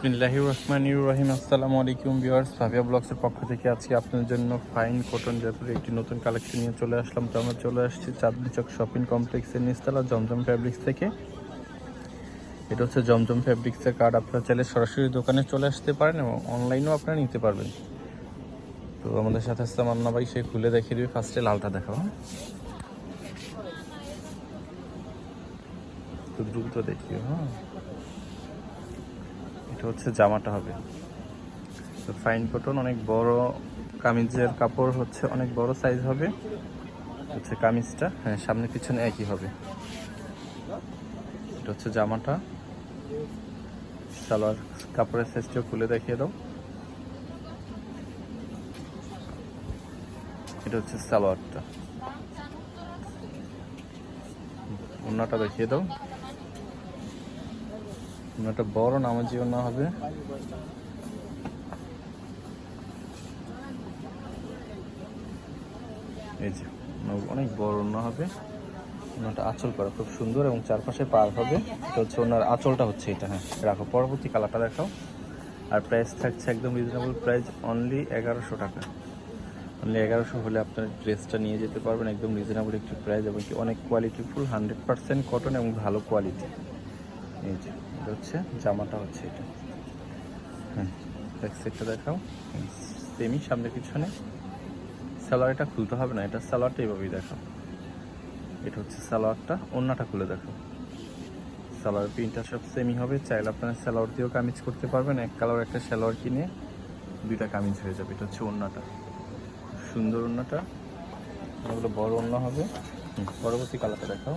বিসমিল্লাহির রহমানির রহিম। আসসালামু আলাইকুম ভিউয়ার্স ভাবিয়া ব্লগসের পক্ষ থেকে আজকে আপনাদের জন্য ফাইন কটন জাতীয় একটি নতুন কালেকশন নিয়ে চলে আসলাম। তো আমরা চলে আসছি চাঁদনি চক শপিং কমপ্লেক্সের নিচতলা জমজম ফ্যাব্রিক্স থেকে। এটা হচ্ছে জমজম ফ্যাব্রিক্সের কার্ড আপনারা চাইলে সরাসরি দোকানে চলে আসতে পারেন এবং অনলাইনেও আপনারা নিতে পারবেন। তো আমাদের সাথে আসতে মান্না ভাই সে খুলে দেখিয়ে দিবে, ফার্স্টে লালটা দেখাবো হ্যাঁ? তো দ্রুত দেখিও হ্যাঁ? এটা হচ্ছে জামাটা হবে। তো ফাইন কটন অনেক বড় কামিজের কাপড় হচ্ছে, অনেক বড় সাইজ হবে। হচ্ছে কামিজটা হ্যাঁ সামনে পিছনে একই হবে। এটা হচ্ছে জামাটা। সালোয়ার কাপড়ের সাইজটা খুলে দেখিয়ে দাও। এটা হচ্ছে সালোয়ারটা। অন্যটা দেখিয়ে দাও। একটা বড় নামাজি না হবে। এই যে অনেক বড় ওনা হবে। ওনাটা আঁচল করা খুব সুন্দর এবং চারপাশে পার হবে। এটা হচ্ছে ওনার আঁচলটা হচ্ছে এটা হ্যাঁ। রাখো, পরবর্তী কালারটা দেখাও। আর প্রাইস থাকছে একদম রিজনেবল প্রাইস অনলি এগারোশো টাকা। অনলি এগারোশো হলে আপনার ড্রেসটা নিয়ে যেতে পারবেন, একদম রিজনেবল একটি প্রাইস এবং কি অনেক quality full hundred percent cotton এবং ভালো কোয়ালিটি এই যে। এটা হচ্ছে, জামাটা হচ্ছে এটা। হ্যাঁ ব্যাক সাইডটা দেখাও। সেমই সামনে পিছনে সালোয়ারটা খুলতে হবে না, এটা সালোয়ারটা এইভাবেই দেখাও। এটা হচ্ছে সালোয়ারটা, অন্যটা খুলে দেখো সালোয়ার প্রিন্টটা সব সেমই হবে, চাইলে আপনারা সালোয়ার দিয়েও কামিজ করতে পারবেন। এক কালার একটা সালোয়ার কিনে দুইটা কামিজ হয়ে যাবে, এটা হচ্ছে অন্যটা। সুন্দর অন্যটা। এগুলো বড় অন্য হবে। পরবর্তী কালারটা দেখাও।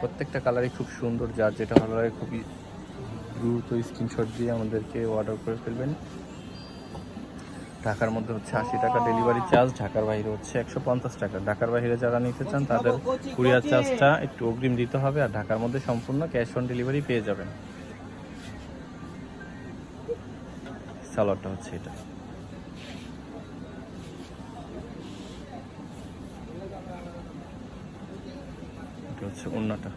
প্রত্যেকটা কালারই খুব সুন্দর, যার যেটা ভালো লাগে খুবই দ্রুত স্ক্রিনশট দিয়ে আমাদেরকে অর্ডার করে ফেলবেন। ঢাকার মধ্যে হচ্ছে আশি টাকা ডেলিভারি চার্জ ঢাকার বাইরে হচ্ছে একশো পঞ্চাশ টাকা। ঢাকার বাইরে যারা নিতে চান, তাদের কুরিয়ার চার্জটা একটু অগ্রিম দিতে হবে আর ঢাকার মধ্যে সম্পূর্ণ ক্যাশ অন ডেলিভারি পেয়ে যাবেন। সালোয়ারটা হচ্ছে এটা। হচ্ছে অন্যটা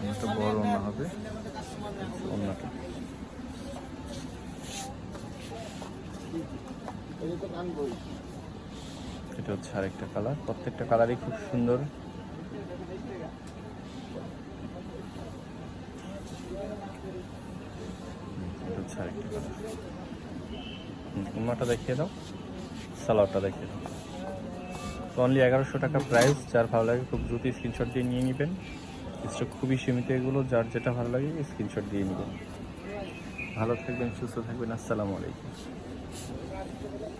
অন্যটা বড় অন্য হবে। অন্যটা এটা হচ্ছে আরেকটা কালার। প্রত্যেকটা কালারই খুব সুন্দর। এটা হচ্ছে আরেকটা কালার। অন্যটা দেখিয়ে দাও। সালোয়ারটা দেখিয়ে দাও। অনলি এগারোশো টাকা প্রাইস যার ভালো লাগে খুব দ্রুত স্ক্রিনশট দিয়ে নিয়ে নেবেন। স্টক খুবই সীমিত এগুলো, যার যেটা ভালো লাগে স্ক্রিনশট দিয়ে নেবেন। ভালো থাকবেন, সুস্থ থাকবেন, আসসালামু আলাইকুম।